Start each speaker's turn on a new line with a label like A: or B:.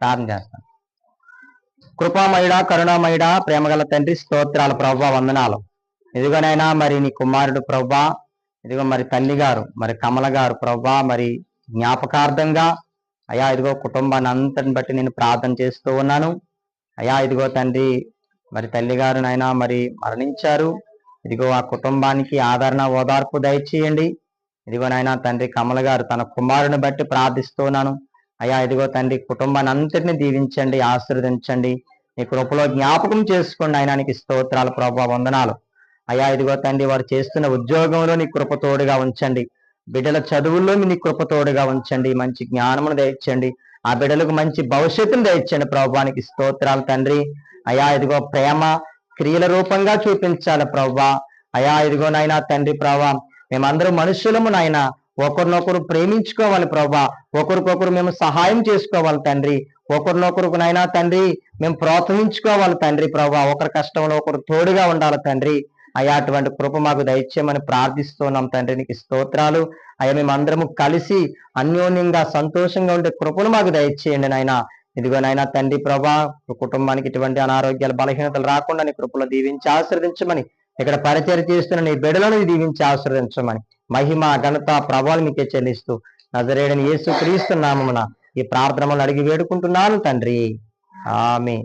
A: ప్రార్థన చేస్తాను. కృపామయుడ కరుణామయుడ ప్రేమగల తండ్రి స్తోత్రాల ప్రభా వందనాలు. ఇదిగోనైనా మరి నీ కుమారుడు ప్రభా ఇదిగో మరి తల్లి గారు మరి కమల గారు ప్రభా మరి జ్ఞాపకార్థంగా అయా ఇదిగో కుటుంబాన్ని అంతటిని బట్టి నేను ప్రార్థన చేస్తూ ఉన్నాను. అయా ఇదిగో తండ్రి మరి తల్లి గారు మరి మరణించారు. ఇదిగో ఆ కుటుంబానికి ఆదరణ ఓదార్పు దయచేయండి. ఇదిగో నాయన తండ్రి కమల గారు తన కుమారుని బట్టి ప్రార్థిస్తున్నాను అయ్యా ఇదిగో తండ్రి కుటుంబాన్ని అంతటిని దీవించండి ఆశీర్వదించండి. నీ కృపలో జ్ఞాపకం చేసుకోండి ఆయనానికి స్తోత్రాలు ప్రభావ వందనాలు. అయ్యా ఇదిగో తండ్రి వారు చేస్తున్న ఉద్యోగంలో నీ కృప తోడుగా ఉంచండి. బిడ్డల చదువుల్లో మీ నీ కృప తోడుగా ఉంచండి. మంచి జ్ఞానమును దయచండి. ఆ బిడ్డలకు మంచి భవిష్యత్తును దయచండి ప్రభానికి స్తోత్రాలు తండ్రి. అయా ఇదిగో ప్రేమ క్రియల రూపంగా చూపించాలి ప్రభా. అయా ఇదిగో నాయనా తండ్రి ప్రభా. మేమందరం మనుషులము నాయన. ఒకరినొకరు ప్రేమించుకోవాలి ప్రభా. ఒకరికొకరు మేము సహాయం చేసుకోవాలి తండ్రి. ఒకరినొకరు నాయనా తండ్రి మేము ప్రోత్సహించుకోవాలి తండ్రి ప్రభా. ఒకరి కష్టంలో ఒకరు తోడుగా ఉండాలి తండ్రి. అయ్యా అటువంటి కృప మాకు దయచేయమని ప్రార్థిస్తున్నాం తండ్రి. నీకు స్తోత్రాలు. అయ్యా మేమందరము కలిసి అన్యోన్యంగా సంతోషంగా ఉండే కృపను మాకు దయచేయండి నాయన. ఇదిగో నాయన తండ్రి ప్రభా కుటుంబానికి ఇటువంటి అనారోగ్యాలు బలహీనతలు రాకుండా నీ కృపలో దీవించి ఆశ్రదించమని ఇక్కడ పరిచయం చేస్తున్న నీ బిడలను దీవించి ఆశ్రదించమని మహిమ ఘనత ప్రభావం మీకే చెల్లిస్తూ నజరేడని యేసు క్రీస్తు నామమున ఈ ప్రార్థనలు అడిగి వేడుకుంటున్నాను తండ్రి. ఆమె